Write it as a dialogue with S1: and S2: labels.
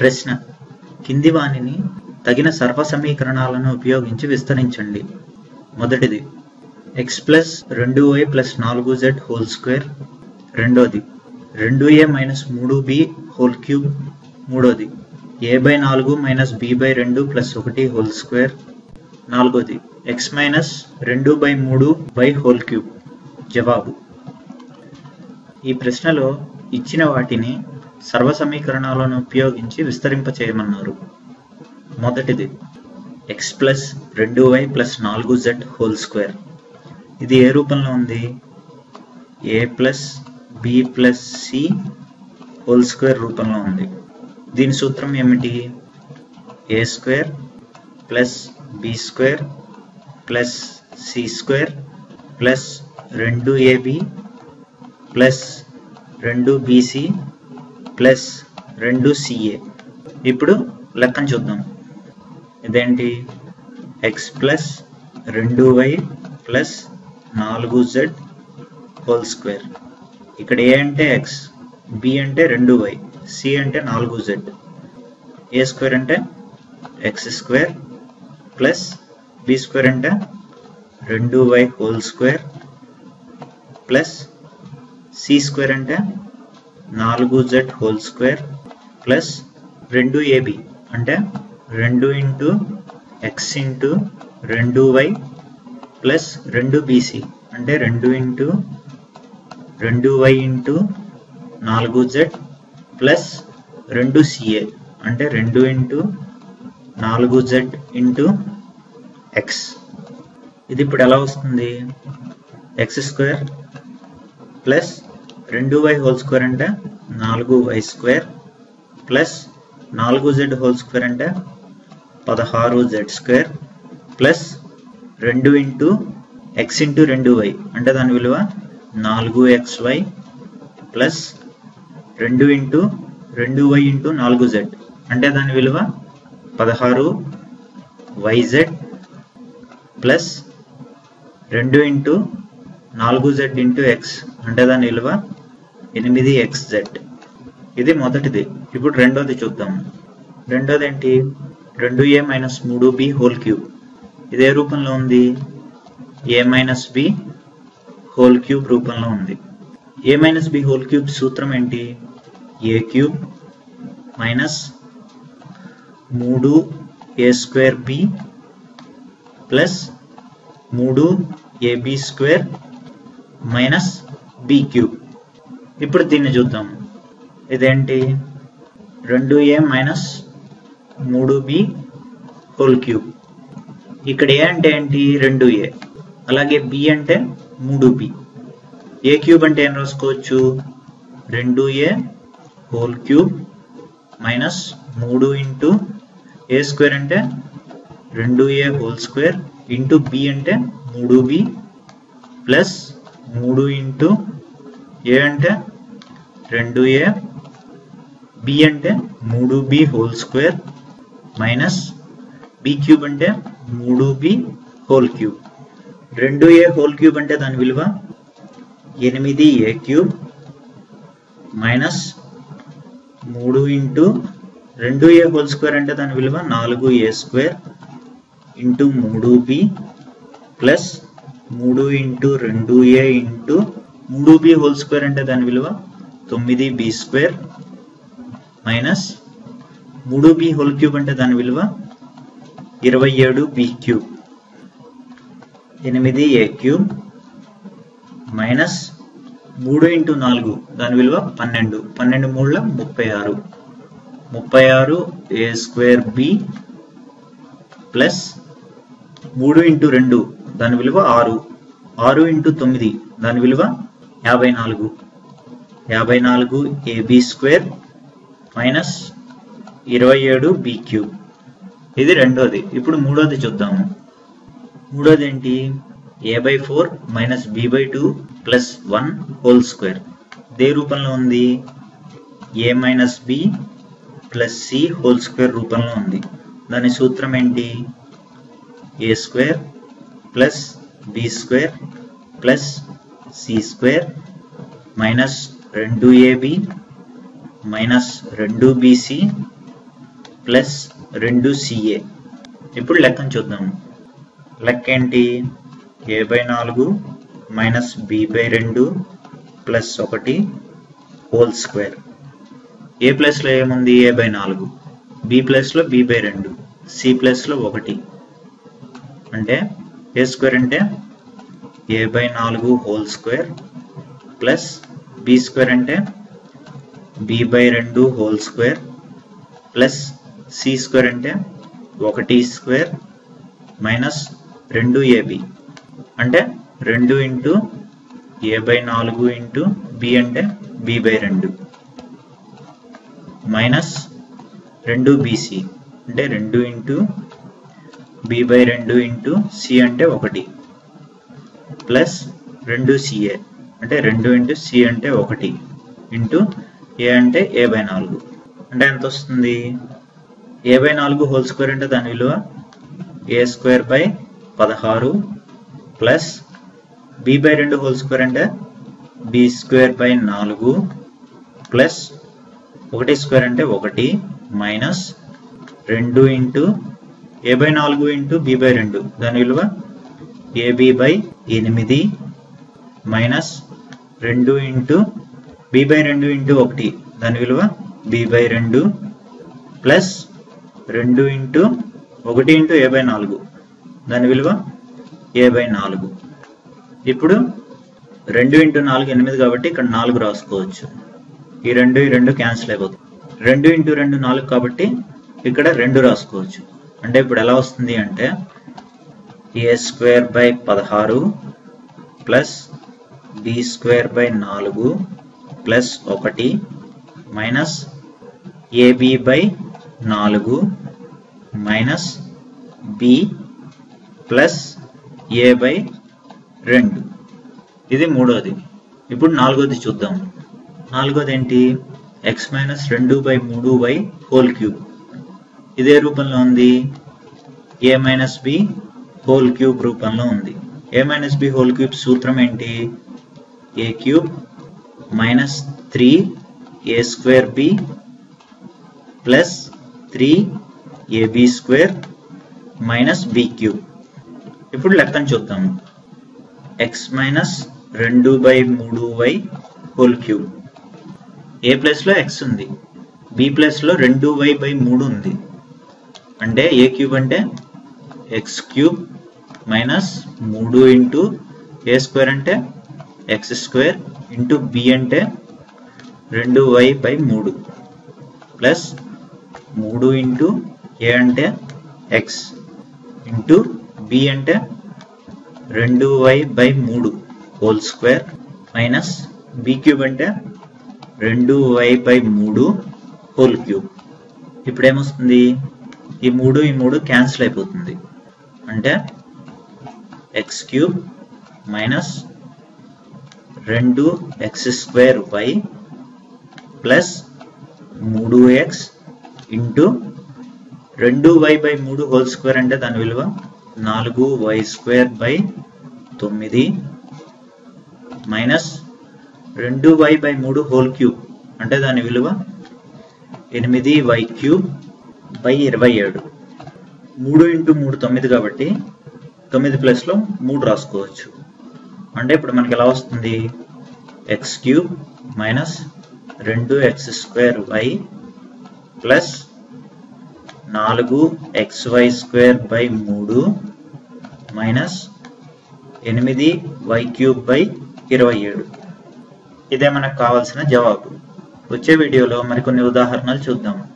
S1: ప్రశ్న. కింది వానిని తగిన సర్వ సమీకరణాలను ఉపయోగించి విస్తరించండి. మొదటిది. ఎక్స్ ప్లస్ రెండు వై ప్లస్ నాలుగు జెడ్ హోల్ స్క్వేర్. రెండోది. రెండు ఏ మైనస్ మూడు బి హోల్ క్యూబ్. మూడోది. ఏ బై నాలుగు మైనస్ బి బై రెండు ప్లస్ ఒకటి హోల్ స్క్వేర్. నాలుగోది. ఎక్స్ మైనస్ రెండు బై మూడు బై హోల్ క్యూబ్. జవాబు. ఈ ప్రశ్నలో ఇచ్చిన వాటిని సర్వ సమీకరణాలను ఉపయోగించి విస్తరింపచేయమన్నారు. మొదటిది ఎక్స్ ప్లస్ రెండు వై ప్లస్ నాలుగు జెడ్ హోల్ స్క్వేర్ ఇది ఏ రూపంలో ఉంది? A plus B plus C whole square రూపంలో ఉంది. దీని సూత్రం ఏమిటి? A square plus B square plus C square plus రెండు ఏబి ప్లస్ రెండు బీసీ ప్లస్ రెండు సిఏ ఇప్పుడు లెక్కను చూద్దాం. ఇదేంటి? ఎక్స్ ప్లస్ రెండు వై ప్లస్ నాలుగు జెడ్ హోల్ స్క్వేర్. ఇక్కడ ఏ అంటే ఎక్స్ బి అంటే రెండు వై సి అంటే నాలుగు జెడ్ ఏ స్క్వేర్ అంటే X square plus B square అంటే రెండు Y whole square plus C square అంటే నాలుగు జెడ్ హోల్ స్క్వేర్ ప్లస్ రెండు ఏబి. అంటే రెండు ఇంటూ ఎక్స్ ఇంటూ రెండు వై ప్లస్ రెండు బీసీ. అంటే రెండు ఇంటూ రెండు వై ఇంటూ నాలుగు జెడ్ ప్లస్ రెండు సిఏ. అంటే రెండు ఇంటూ నాలుగు జెడ్ ఇంటూ ఎక్స్. ఇది ఇప్పుడు ఎలా వస్తుంది? ఎక్స్ స్క్వేర్ ప్లస్ రెండు వై హోల్ స్క్వేర్ అంటే నాలుగు వై స్క్వేర్ ప్లస్ నాలుగు జెడ్ హోల్ స్క్వేర్ అంటే పదహారు జెడ్ స్క్వేర్ ప్లస్ రెండు ఇంటూ ఎక్స్ ఇంటూ రెండు వై అంటే దాని విలువ నాలుగు ఎక్స్ వై ప్లస్ రెండు ఇంటూ రెండు వై ఇంటూ నాలుగు జెడ్ అంటే దాని విలువ పదహారు వైజెడ్ ప్లస్ రెండు ఇంటూ నాలుగు జెడ్ ఇంటూ ఎక్స్ అంటే దాని విలువ ఎనిమిది ఎక్స్ జెడ్. ఇది మొదటిది. ఇప్పుడు రెండోది చూద్దాం. రెండోది ఏంటి రెండు ఏ మైనస్ మూడు బి హోల్ క్యూబ్. ఇదే రూపంలో ఉంది. A minus b whole cube రూపంలో ఉంది. A minus b whole cube సూత్రం ఏంటి? ఏ క్యూబ్ మైనస్ మూడు ఏ స్క్వేర్ బి ప్లస్ మూడు a b square minus b cube. ఇప్పుడు దీన్ని చూద్దాం. ఇదేంటి? రెండు ఏ మైనస్ మూడు బి హోల్ క్యూబ్. ఇక్కడ ఏ అంటే ఏంటి? రెండు ఏ. అలాగే బి అంటే మూడు బి. ఏ క్యూబ్ అంటే ఏం రాసుకోవచ్చు? రెండు ఏ హోల్ క్యూబ్ మైనస్ మూడు ఇంటూ ఏ స్క్వేర్ అంటే రెండు a whole square into b అంటే మూడు బి ప్లస్ మూడు ఇంటూ ఏ అంటే రెండు ఏ బి అంటే మూడు b whole square minus b cube అంటే మూడు బి హోల్ క్యూబ్ రెండు ఏ హోల్ క్యూబ్ అంటే దాని విలువ ఎనిమిది ఏ క్యూబ్ మైనస్ మూడు ఇంటూ రెండు ఏ హోల్ స్క్వేర్ అంటే దాని విలువ నాలుగు ఏ స్క్వేర్ ఇంటూ మూడు బి ప్లస్ మూడు ఇంటూ రెండు ఏ ఇంటూ మూడు బి హోల్ స్క్వేర్ అంటే దాని విలువ తొమ్మిది బి స్క్వేర్ మైనస్ మూడు బి హోల్ క్యూబ్ అంటే దాని విలువ ఇరవై ఏడు బి క్యూబ్. ఎనిమిది ఏ క్యూబ్ మైనస్ మూడు ఇంటూ నాలుగు దాని విలువ పన్నెండు. పన్నెండు మూడుల ముప్పై ఆరు. ముప్పై ఆరు ఏ స్క్వేర్ బి ప్లస్ మూడు ఇంటూ రెండు దాని విలువ ఆరు. ఆరు ఇంటూ తొమ్మిది దాని విలువ యాభై నాలుగు. యాభై నాలుగు ఏబి స్క్వేర్ మైనస్ ఇరవై ఏడు బి క్యూబ్ ఇది రెండోది. ఇప్పుడు మూడోది చూద్దాము. మూడోది ఏంటి? A by four minus b by two plus one whole square they రూపంలో ఉంది. A minus b plus c whole square రూపంలో ఉంది. దాని సూత్రం ఏంటి? A square plus b square plus c square minus రెండు ఏబి మైనస్ రెండు బీసీ ప్లస్ రెండు సిఏ ఇప్పుడు లెక్కను చూద్దాము. లెక్క ఏంటి? ఏ బై నాలుగు మైనస్ బి బై రెండు ప్లస్ ఒకటి హోల్ స్క్వేర్ ఏ ప్లస్లో ఏముంది? ఏ బై నాలుగు. బి ప్లస్లో బి బై రెండు. సి ప్లస్లో ఒకటి. అంటే ఏ స్క్వేర్ అంటే ఏ బై నాలుగు whole square plus b square అంటే బి బై రెండు whole square plus c square అంటే ఒకటి స్క్వేర్ మైనస్ రెండు ఏబి అంటే రెండు ఇంటూ ఏ బై నాలుగు ఇంటూ బి అంటే బి బై రెండు మైనస్ రెండు బీసీ అంటే రెండు ఇంటూ బి బై రెండు ఇంటూ సి అంటే ఒకటి ప్లస్ రెండు సిఏ అంటే రెండు ఇంటూ సి అంటే ఒకటి. ఇంటూ ఏ అంటే ఏ బై నాలుగు. అంటే ఎంత వస్తుంది? ఏ బై నాలుగు హోల్ స్క్వేర్ అంటే దాని విలువ? ఏ స్క్వేర్ బై పదహారు ప్లస్ బి బై రెండు హోల్ స్క్వేర్ అంటే బి స్క్వేర్ బై నాలుగు ప్లస్ ఒకటి స్క్వేర్ అంటే ఒకటి మైనస్ రెండు ఇంటూ ఏ బై నాలుగు ఇంటూ బి బై రెండు. దాని విలువ? ఏబి బై ఎనిమిది మైనస్ రెండు ఇంటూ బి బై రెండు ఇంటూ ఒకటి. దాని విలువ బి బై రెండు ప్లస్ రెండు ఇంటూ ఒకటి ఇంటూ ఏ బై నాలుగు. దాని విలువ ఏ బై నాలుగు. ఇప్పుడు రెండు ఇంటూ నాలుగు ఎనిమిది కాబట్టి ఇక్కడ నాలుగు రాసుకోవచ్చు. ఈ రెండు ఈ రెండు క్యాన్సిల్ అయిపోతుంది రెండు ఇంటూ రెండు నాలుగు కాబట్టి ఇక్కడ రెండు రాసుకోవచ్చు. అంటే ఇప్పుడు ఎలా వస్తుంది అంటే ఏ స్క్వేర్ బై పదహారు ప్లస్ బి స్క్వేర్ బై నాలుగు ప్లస్ ఒకటి మైనస్ ఏబి బై నాలుగు minus b plus a by రెండు. ఇది మూడోది. ఇప్పుడు నాలుగోది చూద్దాం. నాలుగోది ఏంటి? ఎక్స్ మైనస్ రెండు బై మూడు బై హోల్ క్యూబ్ ఇదే రూపంలో ఉంది. A minus b whole cube రూపంలో ఉంది. A minus b whole cube సూత్రం ఏంటి? A cube minus three a square b plus three a b square minus b cube ఇప్పుడు లెక్కను చూద్దాము ఎక్స్ మైనస్ రెండు బై మూడు వై హోల్ క్యూబ్ ఏ ప్లస్లో ఎక్స్ ఉంది. బి ప్లస్లో రెండు వై బై మూడు ఉంది. అంటే ఏ క్యూబ్ అంటే ఎక్స్ క్యూబ్ మైనస్ మూడు ఇంటూ ఏ స్క్వేర్ అంటే ఎక్స్ స్క్వేర్ ఇంటూ బి అంటే రెండు వై బై మూడు ప్లస్ మూడు ఇంటూ ఏ అంటే ఎక్స్ ఇంటూ బి అంటే రెండు వై బై మూడు whole square minus b cube అంటే రెండు వై బై మూడు హోల్ క్యూబ్ ఇప్పుడు ఏమొస్తుంది? ఈ మూడు ఈ మూడు క్యాన్సిల్ అయిపోతుంది. అంటే ఎక్స్ క్యూబ్ మైనస్ రెండు ఎక్స్ స్క్వేర్ వై ప్లస్ మూడు ఎక్స్ ఇంటూ రెండు వై బై మూడు హోల్ స్క్వేర్ అంటే దాని విలువ నాలుగు వై స్క్వేర్ బై తొమ్మిది మైనస్ రెండు వై బై మూడు హోల్ క్యూబ్ అంటే దాని విలువ ఎనిమిది వై క్యూబ్ బై ఇరవై ఏడు. మూడు ఇంటూ మూడు తొమ్మిది కాబట్టి తొమ్మిది ప్లస్లో మూడు రాసుకోవచ్చు. అంటే ఇప్పుడు మనకి ఎలా వస్తుంది? ఎక్స్ క్యూబ్ మైనస్ రెండు ఎక్స్ స్క్వేర్ వై ప్లస్ నాలుగు ఎక్స్ వై స్క్వేర్ బై మూడు మైనస్ ఎనిమిది వై క్యూబ్ బై ఇరవై ఏడు. ఇదే మనకు కావాల్సిన జవాబు. వచ్చే వీడియోలో మరికొన్ని ఉదాహరణలు చూద్దాము